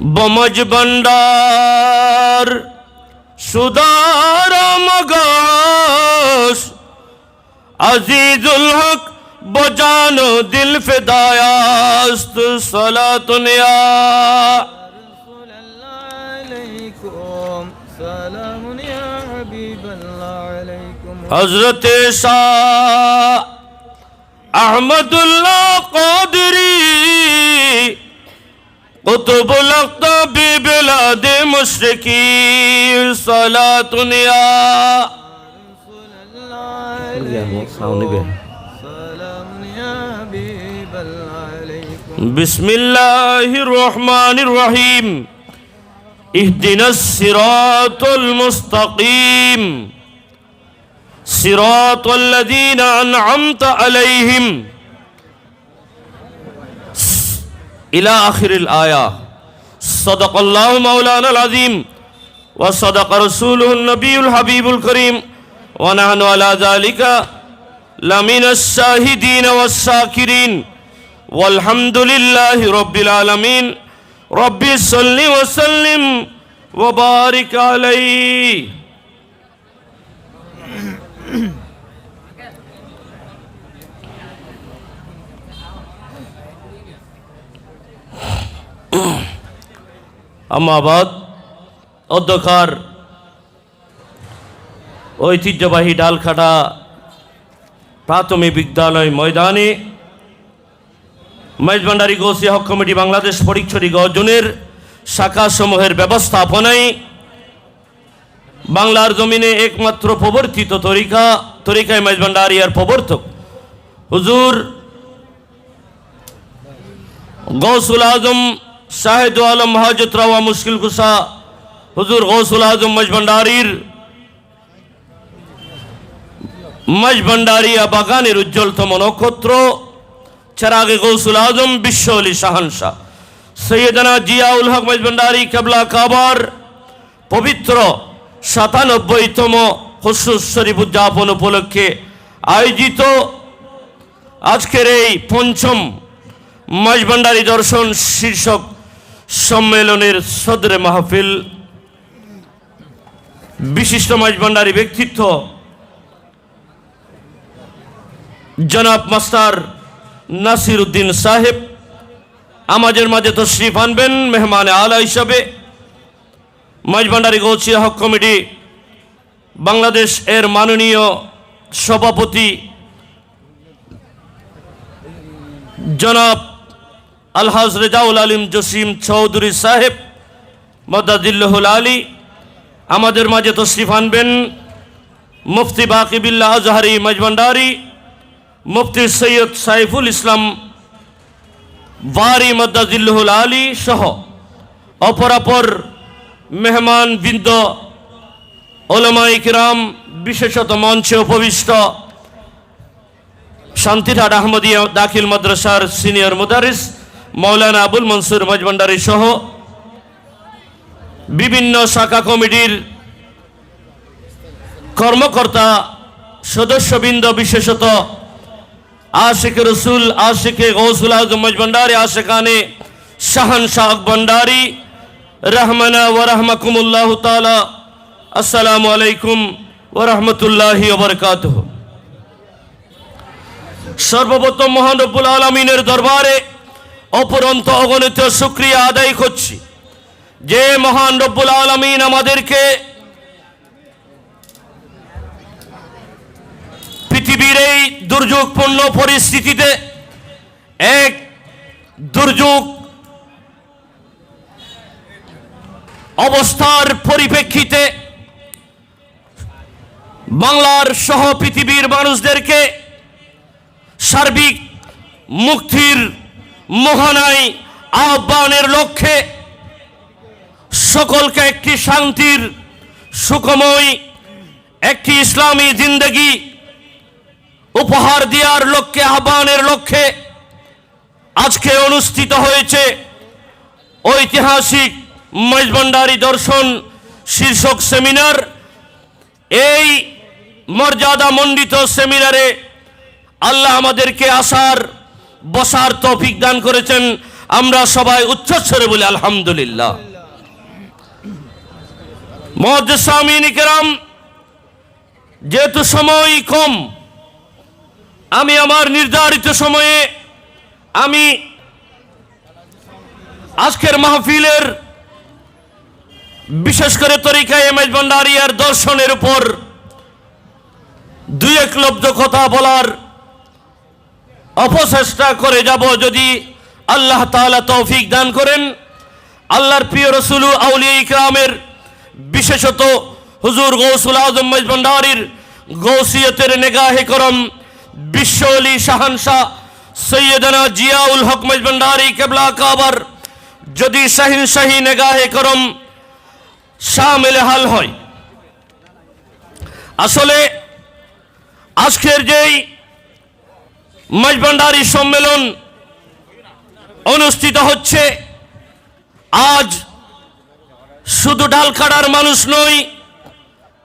بمج بندار صدار مگاس عزیز الحق بجانو دل فدایاست صلاة نیا۔ حضرت شاہ احمد اللہ قادری قطب الأقطاب بلاد مشرقين صلاة يا بسم الله الرحمن الرحيم اهدنا الصراط المستقيم صراط الذين أنعمت عليهم إلى آخر الآية. صدق الله مولانا العظيم وصدق رسوله النبي الحبيب الكريم. ونحن على ذلك لمن الشاهدين والشاكرين. والحمد لله رب العالمين. رب صل وسلم وبارك عليه. আমাবাদ অধ্যকার ঐতিহ্যবাহী ডালখাটা প্রাথমিক বিদ্যালয় ময়দানে মেজবান্ডারি গৌসিয়া হক কমিটি বাংলাদেশ পরীক্ষরি গজনের শাখাসমূহের ব্যবস্থাপনায় বাংলার জমিনে একমাত্র প্রবর্তিত তরিকা, তরিকায় মেজবান্ডারিয়ার প্রবর্তক। হুজুর গৌসুল আজম শাহেদ আলম মহাজত রাওয়া মুশকিল কুসা, হুজুর গৌসুল আজম মজভণ্ডারির মজভণ্ডারিয়া বাগানের উজ্জ্বলতম নক্ষত্র, চেরাগে গৌসুল আজম, বিশ্ব আলী শাহানশাহ সৈয়দনা জিয়াউল হক মজভণ্ডারি কেবলা কাবার, পবিত্র সাতানব্বইতম হসুস শরীফ উদযাপন উপলক্ষে আয়োজিত আজকের এই পঞ্চম মজভান্ডারি দর্শন শীর্ষক সম্মেলনের সদরে মাহফিল, বিশিষ্ট মজভান্ডারি ব্যক্তিত্ব, জনাব মাস্টার নাসির উদ্দিন সাহেব, আমাদের মাঝে তশরিফ আনবেন মেহমান আলা হিসাবে। মজভান্ডারি গৌচিয়া হক কমিটি, বাংলাদেশ এর মাননীয় সভাপতি জনাব আলহাজ রেজাউল আলিম জসিম চৌধুরী সাহেব মদাদিল্লাহুল আলী, আমাদের মাঝে তশরিফ আনবেন মুফতি বাকিবিল্লা আজহারি মজভান্ডারি, মুফতি সৈয়দ সাইফুল ইসলাম বারি মদাদিল্লাহুল আলী সহ অপরাপর মেহমান বৃন্দ ওলামাই কিরাম, বিশেষত মঞ্চে উপবিষ্ট শান্তিরহাট আহমদিয়া দাখিল মাদ্রাসার সিনিয়র মুদারিস মৌলানা আবুল মনসুর মজভান্ডারি সহ বিভিন্ন শাখা কমিটির কর্মকর্তা, সদস্যবৃন্দ, বিশেষত আশেখ রসুল আশেখে গৌসুল আজম মজভান্ডারি আশেখানে শাহান শাহ ভণ্ডারি রহমানা ও রহমাকুমুল্লাহ তালা আসসালামু আলাইকুম ও রহমতুল্লাহি ওবরকাতহ সর্বপ্রথম মহান রব্বুল আলমিনের দরবারে অপরন্ত অগণিত শুক্রিয়া আদায় করছি। যে মহান রব্বুল আলমিন আমাদেরকে পৃথিবীর এই দুর্যোগপূর্ণ পরিস্থিতিতে এক দুর্যোগ অবস্থার পরিপ্রেক্ষিতে বাংলার সহ পৃথিবীর মানুষদেরকে সার্বিক মুক্তির মোহনায় আহ্বানের লক্ষ্যে সকলকে একটি শান্তির, সুখময়, একটি ইসলামী জিন্দগি উপহার দেওয়ার লক্ষ্যে, আহ্বানের লক্ষ্যে আজকে অনুষ্ঠিত হয়েছে ঐতিহাসিক মজবন্ডারি দর্শন শীর্ষক সেমিনার। এই মর্যাদা মণ্ডিত সেমিনারে আল্লাহ আমাদেরকে আসার বসার তৌফিক দান করেছেন। আমরা সবাই উচ্চস্বরে বলি, আলহামদুলিল্লাহ। মহাদিনী কেরাম, যেহেতু সময় কম, আমি আমার নির্ধারিত সময়ে আমি আজকের মাহফিলের বিশেষ করে তরিকা এম এস ভান্ডারিয়ার দর্শনের উপর দুই এক লব্ধ কথা বলার অপচেষ্টা করে যাব যদি আল্লাহ তাআলা তৌফিক দান করেন। আল্লাহর প্রিয় রসুল আউলিয়া ইকরামের বিশেষত হুজুর গৌসুল আজম মজ ভান্ডারির গৌসিয়তের নেগাহে করম বিশ্ব আলী শাহানশাহ সৈয়দনা জিয়াউল হক মজ ভান্ডারি কেবলা কাবার যদি শাহিন শাহী নেগাহে করম শামিল হাল হয়। আসলে আজকের যেই মজভান্ডারি সম্মেলন অনুষ্ঠিত হচ্ছে। আজ শুধু ডালকাড়ার মানুষ নই,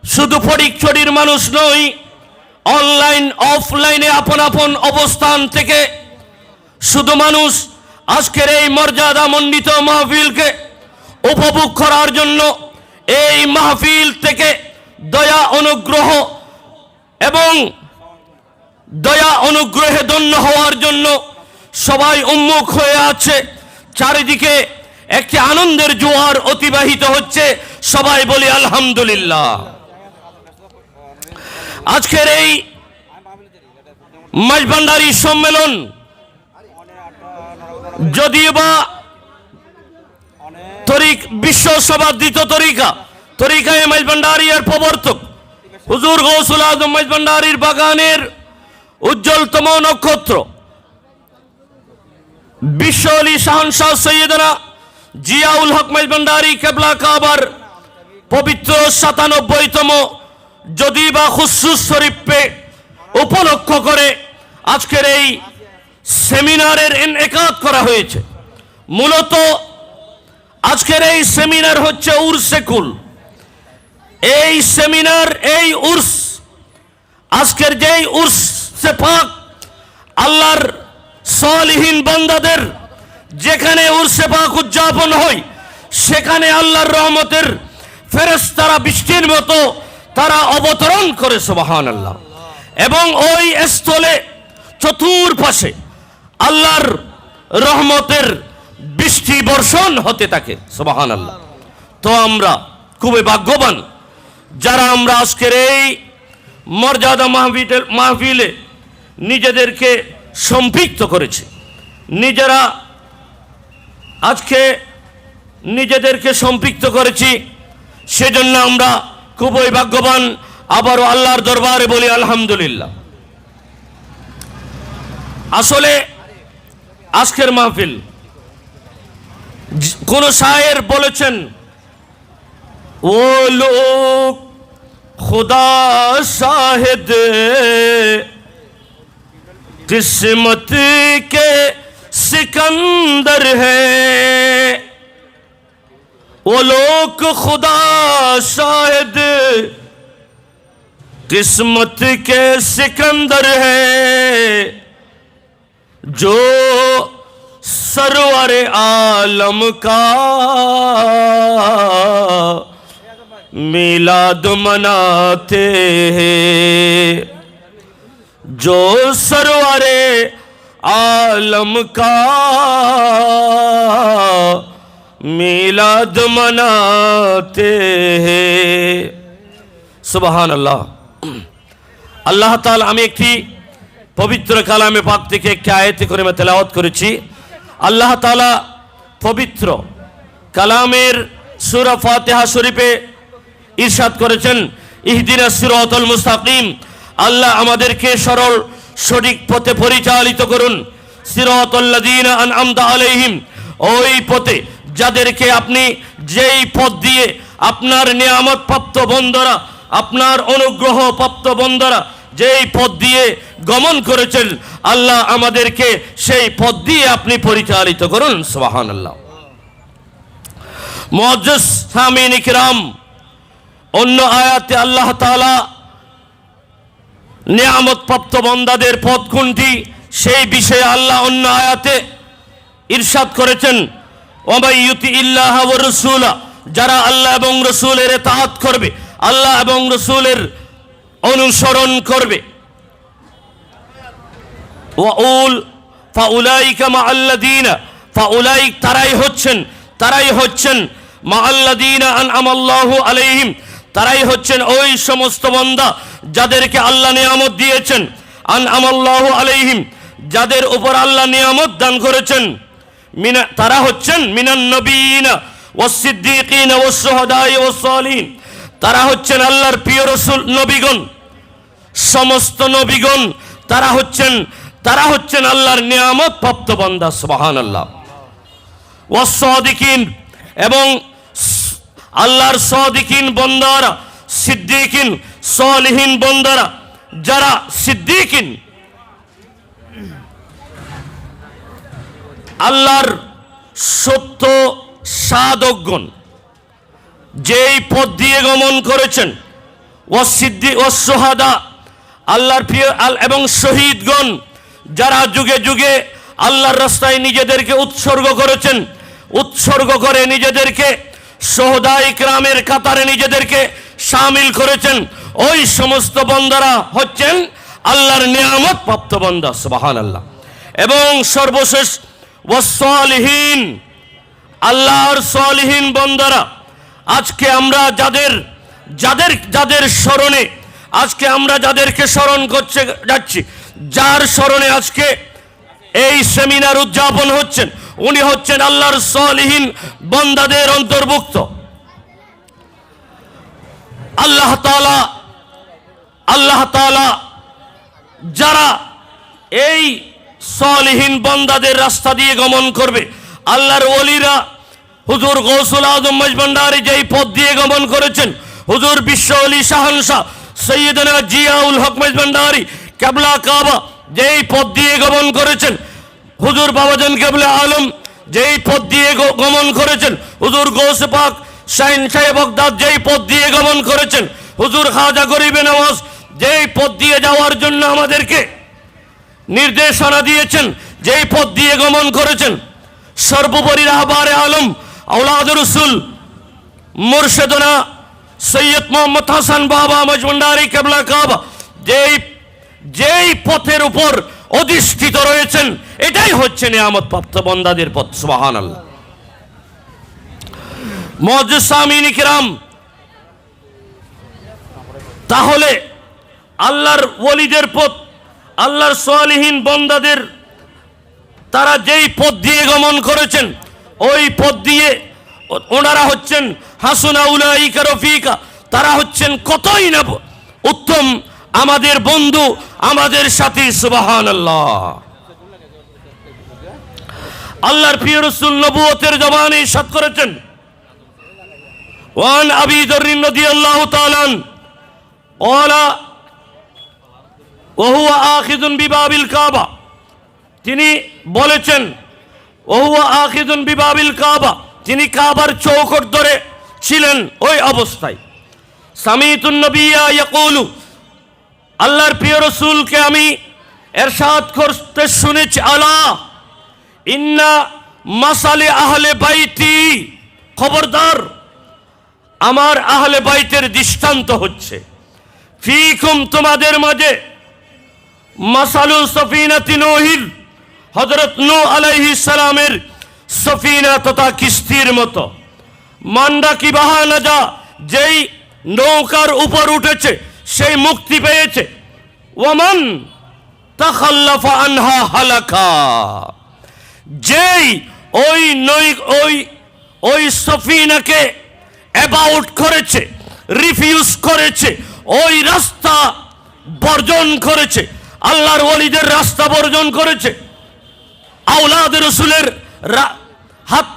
শুধু ফটিকছড়ির মানুষ নই, অনলাইন, অফলাইনে আপন আপন অবস্থান থেকে শুধু মানুষ আজকের এই মর্যাদা মণ্ডিত মাহফিলকে উপভোগ করার জন্য এই মাহফিল থেকে দয়া, অনুগ্রহ এবং দয়া, অনুগ্রহে ধন্য হওয়ার জন্য সবাই উন্মুখ হয়ে আছে। চারিদিকে একটি আনন্দের জোয়ার অতিবাহিত হচ্ছে। সবাই বলি, আলহামদুলিল্লাহ। আজকের এই মাঝভান্ডারি সম্মেলন যদিও বা তরিক, বিশ্ব সভার দ্বিতীয় তরিকা তরিকা এম এস ভান্ডারিয়ার প্রবর্তক হুজুর গৌসুল আজম এস বাগানের উজ্জ্বলতম নক্ষত্র। বিশ্ব আলী শাহনশাহ সৈয়দনা জিয়াউল হক মেজবান্ডারি কেবলা কাবার পবিত্র সাতানব্বইতম যদি বা খুসুস শরীফে উপলক্ষ করে আজকের এই সেমিনারের একাত করা হয়েছে। মূলত আজকের এই সেমিনার হচ্ছে উর্সেকুল এই সেমিনার, এই উর্স, আজকের যেই উর্সে পাক। আল্লাহর সলিহীন বান্দাদের যেখানে উর্সে পাক উদযাপন হয়, সেখানে আল্লাহর রহমতের ফেরেশতারা বৃষ্টির মতো তারা অবতরণ করে সুবাহান আল্লাহ এবং ওই স্থলে চতুর্পাশে আল্লাহর রহমতের বৃষ্টি বর্ষণ হতে থাকে সুবাহান আল্লাহ তো আমরা খুবই ভাগ্যবান, যারা আমরা আজকের এই মর্যাদা মাহফিলের মাহফিলে নিজেদেরকে সম্পৃক্ত করেছে। নিজেরা আজকে নিজেদেরকে সম্পৃক্ত করেছি, সেজন্য আমরা খুবই ভাগ্যবান আবারও আল্লাহর দরবারে বলি, আলহামদুলিল্লাহ। আসলে আজকের মাহফিল, কোন সাহের বলেছেন, ও লোক, খোদা সাহেদ قسمت کے سکندر ہیں وہ لوگ خدا شاہد قسمت کے سکندر ہیں جو سرور عالم کا میلاد مناتے ہیں۔ जो सरवरे आलम का मिलाद मनाते हैं সুবাহান আল্লাহ আল্লাহ তাআলা আমি একটি পবিত্র কালামে পাক থেকে একটি আয়াতে করে আমি তেলাওয়াত করেছি আল্লাহ তাআলা পবিত্র কালামের সূরা ফাতিহা শরীফে ইরশাদ করেছেন ইহদিনা সিরাতাল মুস্তাকিম আল্লাহ আমাদেরকে সরল, সঠিক পথে পরিচালিত করুন। আলাইহিম, ওই পথে যাদেরকে আপনি যেই পথ দিয়ে আপনার নিয়ামত প্রাপ্ত বন্ধরা, আপনার অনুগ্রহ প্রাপ্ত বন্ধরা যেই পথ দিয়ে গমন করেছেন, আল্লাহ আমাদেরকে সেই পথ দিয়ে আপনি পরিচালিত করুন। সোহান আল্লাহ মজ্জুস সামিন ইকরাম অন্য আয়াতে আল্লাহ তাআলা নিয়ামত প্রাপ্ত বন্দাদের পথ কোনটি সেই বিষয়ে আল্লাহ অন্য আয়াতে ইরশাদ করেছেন, ওমাই ইউতি ইল্লাহ রাসূলা যারা আল্লাহ এবং রসুলের তাহাত করবে, আল্লাহ এবং রসুলের অনুসরণ করবে। তারাই হচ্ছেন তারাই হচ্ছেন মা আল্লাদিনা আনআমাল্লাহু আলাইহিম। তারাই হচ্ছেন ওই সমস্ত বন্দা যাদেরকে আল্লাহ নিয়ামত দিয়েছেন। আনআমাল্লাহু আলাইহিম, যাদের উপর আল্লাহ নিয়ামত দান করেছেন। মিনা, তারা হচ্ছেন মিনান নবীনা ওয়াসিদ্দিকিন ওয়াসশুহাদাই ওয়াসসালিহিন। তারা হচ্ছেন আল্লাহর প্রিয় রসুল, নবীগণ। সমস্ত নবীগণ, তারা হচ্ছেন তারা হচ্ছেন আল্লাহর নিয়ামত প্রাপ্ত বান্দা সুবহান আল্লাহ ওয়াসদিকিন এবং আল্লাহর সদিকিন বন্দারা, সিদ্দিকিন সলিহীন বন্দারা, যারা সিদ্দিকিন, আল্লাহর সত্য সাধকগণ, যেই পথ দিয়ে গমন করেছেন, ও সিদ্ধি ও সোহাদা, আল্লাহর প্রিয়, আল, এবং শহীদগণ, যারা যুগে যুগে আল্লাহর রাস্তায় নিজেদেরকে উৎসর্গ করেছেন, উৎসর্গ করে নিজেদেরকে সোহদাই গ্রামের কাতারে নিজেদেরকে সামিল করেছেন। ওই সমস্ত বন্দারা হচ্ছেন আল্লাহর নিয়ামত প্রাপ্ত বন্দা সুবাহান আল্লাহ এবং সর্বশেষ ওয়াসলিহীন আল্লাহর সলিহীন বন্দারা, আজকে আমরা যাদের যাদের যাদের স্মরণে, আজকে আমরা যাদেরকে স্মরণ করছে, যাচ্ছি, যার স্মরণে আজকে এই সেমিনার উদযাপন হচ্ছেন উনি হচ্ছেন আল্লাহর সলিহীন বন্দাদের অন্তর্ভুক্ত। আল্লাহ তালা আল্লাহ তাআলা যারা এই সলিহীন বন্দাদের রাস্তা দিয়ে গমন করবে, আল্লাহর ওলিরা হুজুর গৌসুল আজম মজবন্ডারি যেই পথ দিয়ে গমন করেছেন, হুজুর বিশ্ব অলি শাহানশাহ সৈয়দনা জিয়াউল হক মজবন্ডারি কেবলা কাবা যেই পথ দিয়ে গমন করেছেন হুজুর বাবাজান কেবলা আলম, যেই পথ দিয়ে গমন করেছেন। হুজুর গৌসে পাক শাহিন সাহেব বগদাদ যেই পথ দিয়ে গমন করেছেন। হুজুর খাজা গরিবে নওয়াজ যেই পথ দিয়ে যাওয়ার জন্য আমাদেরকে নির্দেশনা দিয়েছেন, যেই পথ দিয়ে গমন করেছেন। সর্বোপরি রাহবারে আলম আউলাদ রসুল, মুর্শেদনা সৈয়দ মোহাম্মদ হাসান বাবা, মজমন্ডারি কেবলা কাবা, যেই যেই পথের উপর অধিষ্ঠিত রয়েছেন। এটাই হচ্ছে নিয়ামত প্রাপ্ত বন্দাদের পথ সুবাহান আল্লাহ কিরাম তাহলে আল্লাহর ওলিদের পথ, আল্লাহর সোয়ালিহীন বন্দাদের, তারা যেই পথ দিয়ে গমন করেছেন, ওই পথ দিয়ে ওনারা হচ্ছেন, হাসুনা উলাইকা রফিকা, তারা হচ্ছেন কতই না উত্তম আমাদের বন্ধু, আমাদের সাথী সুবাহান আল্লাহ আল্লাহর প্রিয় রসুল নবুয়তের জবানে সাত করেছেন। ওয়ান আবি দরিন রাদিয়াল্লাহু তাআলা ওয়ালা ওহুয়া আখিদুন বিবাবিল কাবা। তিনি বলেছেন, ওহুয়া আখিদুন বিবাবিল কাবা তিনি কাবার চৌকট ধরে ছিলেন ওই অবস্থায়। সামিতুন নবিয়া ইয়াকুলু আল্লাহর প্রিয় রসুলকে আমি এরশাদ করতে শুনেছি, আলা ইন্না মাসালে আহলে বাইতি। খবরদার, আমার আহলে বাইতের দৃষ্টান্ত হচ্ছে। ফিকুম তোমাদের মাঝে মাসালু সফিনাতি নূহিল, হযরত নূহ আলাইহিস সালামের সফিনা তথা কিস্তির মতো। মান্ডা কি বাহানা যা যেই নৌকার উপর উঠেছে সেই মুক্তি পেয়েছে। ওমান তাখাল্লাফা আনহা হালাকা। যেই ওই নই, ওই ওই সফিনাকে অ্যাবাউট করেছে রিফিউজ করেছে, ওই রাস্তা বর্জন করেছে, আল্লাহর ওলিদের রাস্তা বর্জন করেছে। আউলাদ রসুলের হাত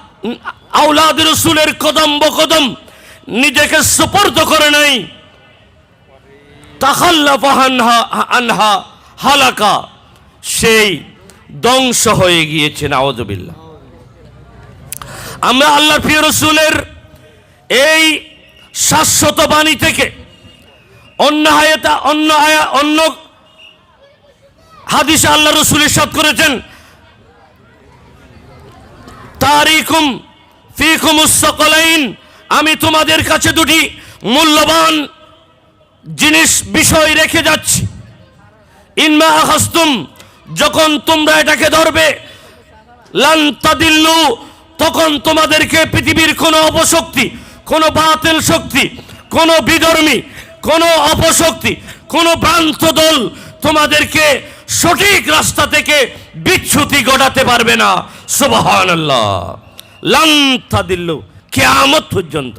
আউলাদ রসুলের কদম বকদম নিজেকে সুপর্দ করে নাই। তাখাল্লাফা আনহা হালাকা। সেই ধ্বংস হয়ে গিয়েছে নাওয়াজবিল্লাহ আমরা আল্লাহর প্রিয় রসুলের এই শাশ্বত বাণী থেকে অন্য আয়াতা অন্য আয়া, অন্য হাদিসে আল্লাহ রসুল ইরশাদ করেছেন। তারিকুম ফিকুম সকলাইন, আমি তোমাদের কাছে দুটি মূল্যবান জিনিস, বিষয় রেখে যাচ্ছি। ইনমা আখাস্তুম, যখন তোমরা এটাকে ধরবে, লান তাদিল্লু, তখন তোমাদেরকে পৃথিবীর কোনো অপশক্তি, কোনো বাতিল শক্তি, কোনো বিধর্মী, কোনো অপশক্তি, কোনো ভ্রান্ত দল তোমাদেরকে সঠিক রাস্তা থেকে বিচ্যুতি ঘটাতে পারবে না। সুবহান আল্লাহ লান তাদিল্লু, কেয়ামত পর্যন্ত।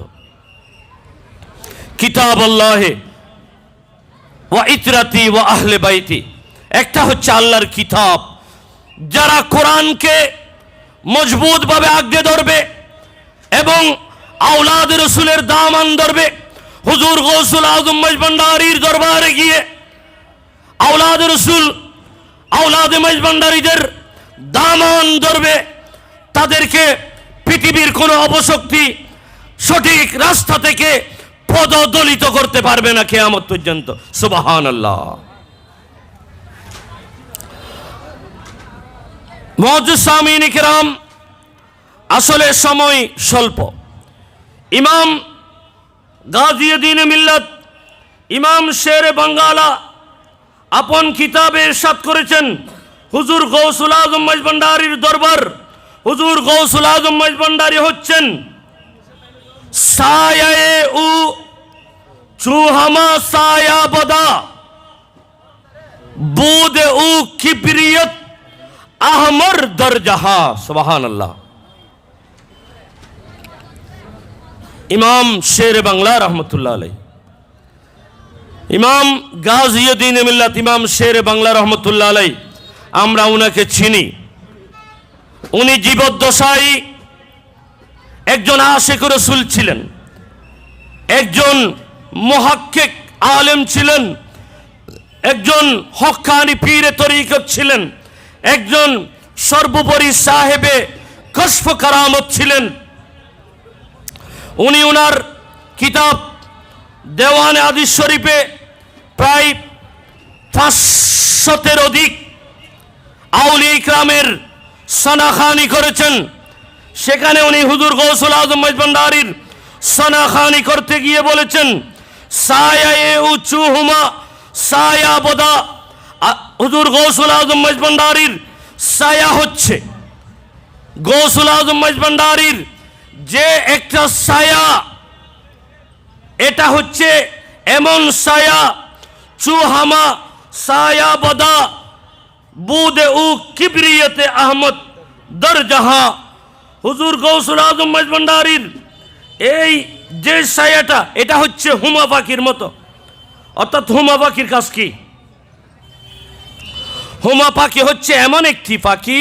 কিতাব আল্লাহে ওয়া ইতরাতি ওয়া আহলে বাইতি। একটা হচ্ছে আল্লাহর কিতাব। যারা কোরআনকে মজবুতভাবে আগড়ে ধরবে এবং আওলাদ রসুলের দামান ধরবে, হুজুর গৌসুল আজম মজবন্ডারির দরবারে গিয়ে আওলাদ রসুল, আওলাদ মজবন্ডারিদের দামান ধরবে, তাদেরকে পৃথিবীর কোনো অপশক্তি সঠিক রাস্তা থেকে পদদলিত করতে পারবে না কেয়ামত পর্যন্ত। সুবাহান আল্লাহ মহাজুসামিন ইকরাম, আসলে সময় স্বল্প। ইমাম গাজিউদ্দিন মিল্লাত, ইমাম শের বাঙ্গালা আপন কিতাবে সাত করেছেন, হুজুর গৌসুল আজম মজবন্ডারির দরবার। হুজুর গৌসুল আজম মজবন্ডারি হচ্ছেন সায়ায়ে উ সায়া বদা। বুদ উ কিবরিয়ত আহমর দরজাহা সুবাহান আল্লাহ ইমাম শের বাংলা রহমতুল্লাহ আলাই ইমাম গাজিউদ্দিন মিল্লাত, ইমাম শের বাংলা রহমতুল্লাহ আলাই আমরা ওনাকে চিনি। উনি জীবদ্দশায় একজন আশেখ রসুল ছিলেন। একজন মহাক্কিক আলেম ছিলেন। একজন হক্কানি পীরে তরিকত ছিলেন। একজন সর্বোপরি সাহেবে কশফ কারামত ছিলেন। উনি ওনার কিতাব দেওয়ান আদিস শরীফে প্রায় পাঁচশতের অধিক আউলি ইকরামের সনাখানি করেছেন। সেখানে উনি হুজুর গৌসুল আজম মজবন্ডারির সনাখানি করতে গিয়ে বলেছেন সায়া এ উঁচু হুমা সায়া বদা হুজুর গৌসুল আজম মজবন্ডারির সায়া হচ্ছে গৌসুল আজম মজবন্ডারির যে একটা সায়া এটা হচ্ছে এমন সায়া চুহামা সায়া বদা বুদে উ কিবরিয়তে আহমদ দরজাহা হুজুর গৌসুল আজম মজবন্ডারির এই যে সায়াটা এটা হচ্ছে হুমা পাখির মতো। অর্থাৎ হুমা পাখির কাজ কি? হুমা পাখি হচ্ছে এমন একটি পাখি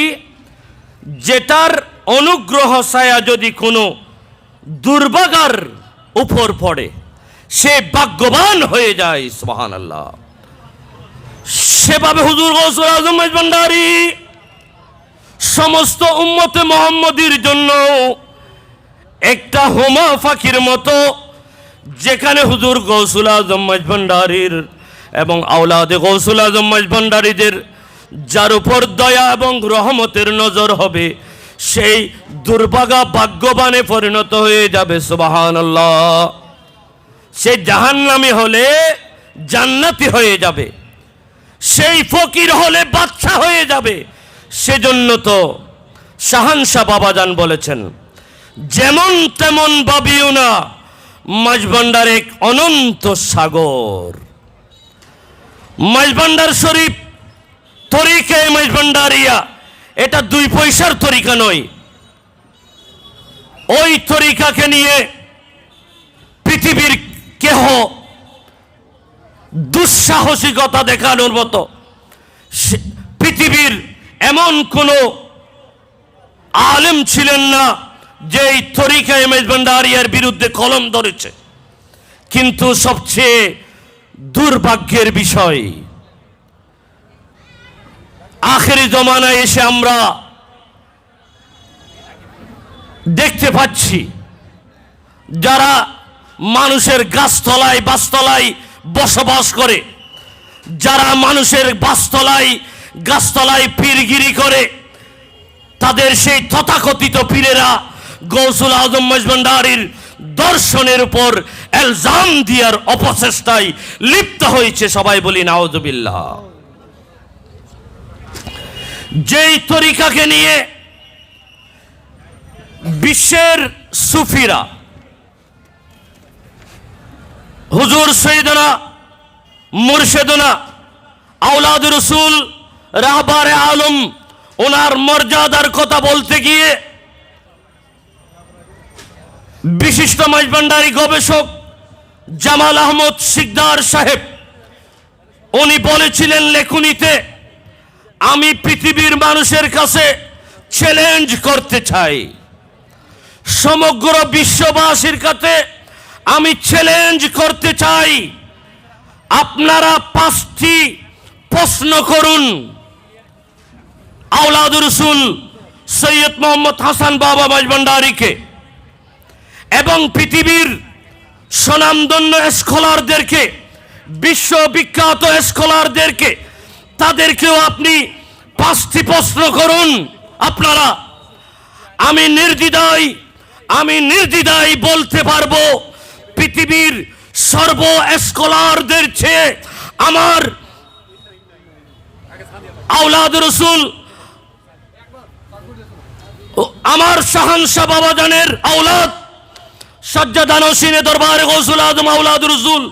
যেটার অনুগ্রহ ছায়া যদি কোনো দুর্বাগার উপর পড়ে, সে ভাগ্যবান হয়ে যায় সোহান আল্লাহ সেভাবে হুজুর গৌসুল ভান্ডারি সমস্ত উম্মতে মোহাম্মদীর জন্য একটা হোমা ফাঁকির মতো, যেখানে হুজুর গৌসুল আজম ভান্ডারির এবং আওলাদে গৌসুল আজম ভান্ডারিদের যার উপর দয়া এবং রহমতের নজর হবে, সেই দুর্ভাগা ভাগ্যবানে পরিণত হয়ে যাবে সুবাহান সে জাহান্নামি হলে জান্নাতি হয়ে যাবে, সেই ফকির হলে বাচ্চা হয়ে যাবে, সেজন্য তো শাহানশাহ বাবাজান বলেছেন যেমন তেমন ভাবিও না মাঝভান্ডার এক অনন্ত সাগর। মাঝভান্ডার শরীফ, তরিকে মাঝভান্ডারিয়া এটা দুই পয়সার তরিকা নয়। ওই তরিকাকে নিয়ে পৃথিবীর কেহ দুঃসাহসিকতা দেখানোর মতো পৃথিবীর এমন কোনো আলেম ছিলেন না যে এই তরিকা এম এস ভান্ডারিয়ার বিরুদ্ধে কলম ধরেছে। কিন্তু সবচেয়ে দুর্ভাগ্যের বিষয়, আখেরি জমানায় এসে আমরা দেখতে পাচ্ছি, যারা মানুষের গাছতলায় বাসতলায় বসবাস করে, যারা মানুষের বাসতলায় গাছতলায় পীরগিরি করে, তাদের সেই তথাকথিত পীরেরা গৌসুল আজম মজবন্ডারির দর্শনের উপর এলজাম দিয়ার অপচেষ্টায় লিপ্ত হয়েছে সবাই বলি নাওজবিল্লাহ যেই তরিকাকে নিয়ে বিশ্বের সুফিরা হুজুর সৈদনা মুর্শেদনা আউলাদ রসুল রাহবারে আলম ওনার মর্যাদার কথা বলতে গিয়ে বিশিষ্ট মাইজবান্ডারি গবেষক জামাল আহমদ সিকদার সাহেব, উনি বলেছিলেন লেখনীতে, আমি পৃথিবীর মানুষের কাছে চ্যালেঞ্জ করতে চাই। সমগ্র বিশ্ববাসীর কাছে আমি চ্যালেঞ্জ করতে চাই। আপনারা পাঁচটি প্রশ্ন করুন। আউলাদ রসুল সৈয়দ মোহাম্মদ হাসান বাবা মাইজভান্ডারিকে এবং পৃথিবীর স্বনামধন্য স্কলারদেরকে, বিশ্ববিখ্যাত স্কলারদেরকে, তাদেরকেও আপনি পাঁচটি প্রশ্ন করুন। আপনারা, আমি নির্দ্বিধায় আমি নির্দ্বিধায় বলতে পারব, পৃথিবীর সর্ব স্কলারদের চেয়ে আমার আউলাদ রসুল আমার শাহানশাহ বাবাজানের আউলাদ সজ্জাদানসিনে দরবারে গৌসুল আজম আউলাদ রসুল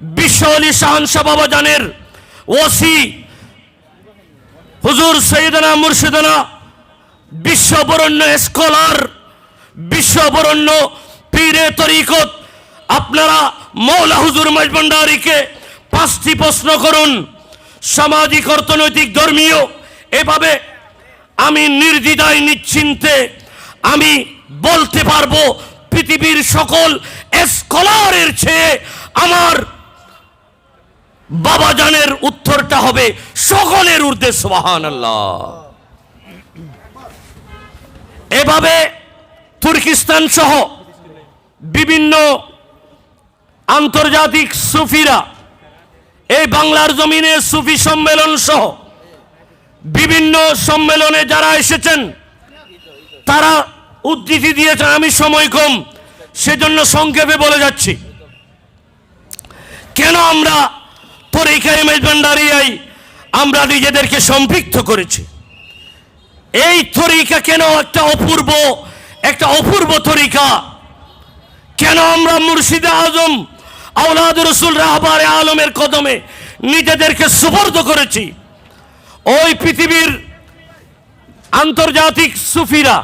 বিশ্ব আলী শাহানশাহ বাবাজানের ওসি হুজুর সৈয়দনা মুর্শিদানা বিশ্ববরণ্য স্কলার বিশ্ববরণ্য পীরে তরিকত, আপনারা মৌলা হুজুর মজবন্ডারিকে পাঁচটি প্রশ্ন করুন। সামাজিক, অর্থনৈতিক, ধর্মীয়, এভাবে আমি নির্দ্বিধায়, নিশ্চিন্তে আমি বলতে পারব। পৃথিবীর সকল স্কলারের চেয়ে আমার বাবাজানের উত্তরটা হবে সকলের ঊর্ধ্বে সোহান আল্লাহ এভাবে তুর্কিস্তান সহ বিভিন্ন আন্তর্জাতিক সুফিরা এই বাংলার জমিনে সুফি সম্মেলন সহ বিভিন্ন সম্মেলনে যারা এসেছেন, তারা উদ্ধৃতি দিয়েছেন, আমি সময় কম। সেজন্য সংক্ষেপে বলে যাচ্ছি। কেন আমরা তরিকায় মেজবান্ডারিয়াই আমরা নিজেদেরকে সম্পৃক্ত করেছি? এই তরিকা কেন একটা অপূর্ব একটা অপূর্ব তরিকা? কেন আমরা মুর্শিদে আজম আউলাদ রসুল রাহবার আলমের কদমে নিজেদেরকে সুপর্দ করেছি? ওই পৃথিবীর আন্তর্জাতিক সুফিরা,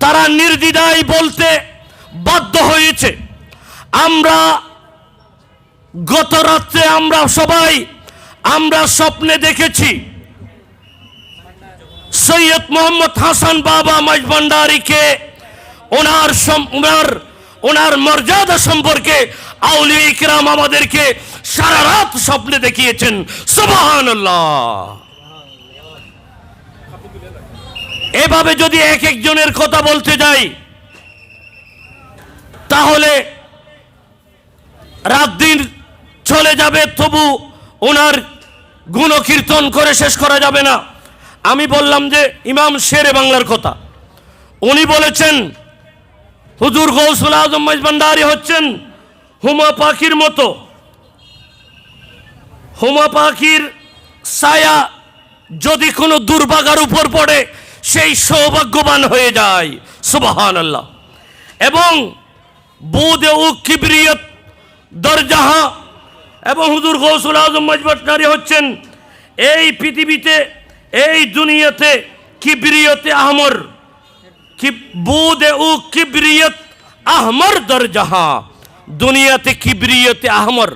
তারা নির্দ্বিধায় বলতে বাধ্য হয়েছে। আমরা গত রাত্রে আমরা সবাই আমরা স্বপ্নে দেখেছি সৈয়দ মোহাম্মদ হাসান বাবা মাইজভান্ডারিকে ওনার ওনার ওনার মর্যাদা সম্পর্কে আউলি ইকরাম আমাদেরকে সারা রাত স্বপ্নে দেখিয়েছেন। সুবহানাল্লাহ। এভাবে যদি এক একজনের কথা বলতে যাই তাহলে রাত দিন চলে যাবে, তবু ওনার গুণকীর্তন করে শেষ করা যাবে না। আমি বললাম যে, ইমাম শেরে বাংলার কথা। উনি বলেছেন, হুজুর গৌসুল আজম ভান্ডারি হচ্ছেন হুমা পাখির মতো। হুমা পাখির ছায়া যদি কোনো দুর্ভাগার উপর পড়ে, সেই সৌভাগ্যবান হয়ে যায়। সুবাহান আল্লাহ এবং বুদে উ কিবরিয়ত দরজাহা। এবং হুজুর গৌসুল আজম মজবটনারি হচ্ছেন, এই পৃথিবীতে, এই দুনিয়াতে কিবরিয়তে আহমর। বুদে উ কিবরিয়ত আহমর দরজাহা। দুনিয়াতে কিবরিয়তে আহমর,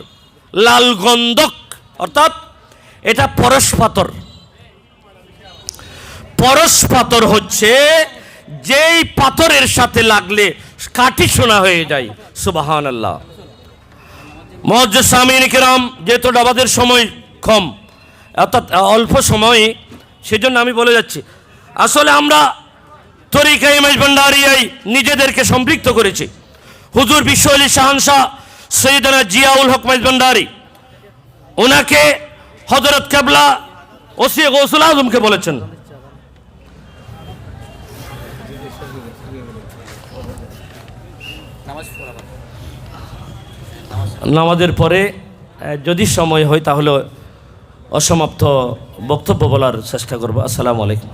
লাল গন্ধক, অর্থাৎ এটা পরশ পাথর। পরশ পাথর হচ্ছে যেই পাথরের সাথে লাগলে কাঠি সোনা হয়ে যায়। সুবাহান আল্লাহ মহজ সামিন কেরাম, যেহেতু আমাদের সময় কম, অর্থাৎ অল্প সময়, সেজন্য আমি বলে যাচ্ছি, আসলে আমরা তরিকা ইমেজ ভান্ডারিয়াই নিজেদেরকে সম্পৃক্ত করেছি। হুজুর বিশ্ব আলী শাহানশাহ সৈয়দনা জিয়াউল হক মাইজ ভান্ডারি ওনাকে হজরত কেবলা ওসি গৌসুল আজমকে বলেছেন। নামাজের পরে যদি সময় হয় তাহলে অসমাপ্ত বক্তব্য বলার চেষ্টা করব। আসসালামু আলাইকুম।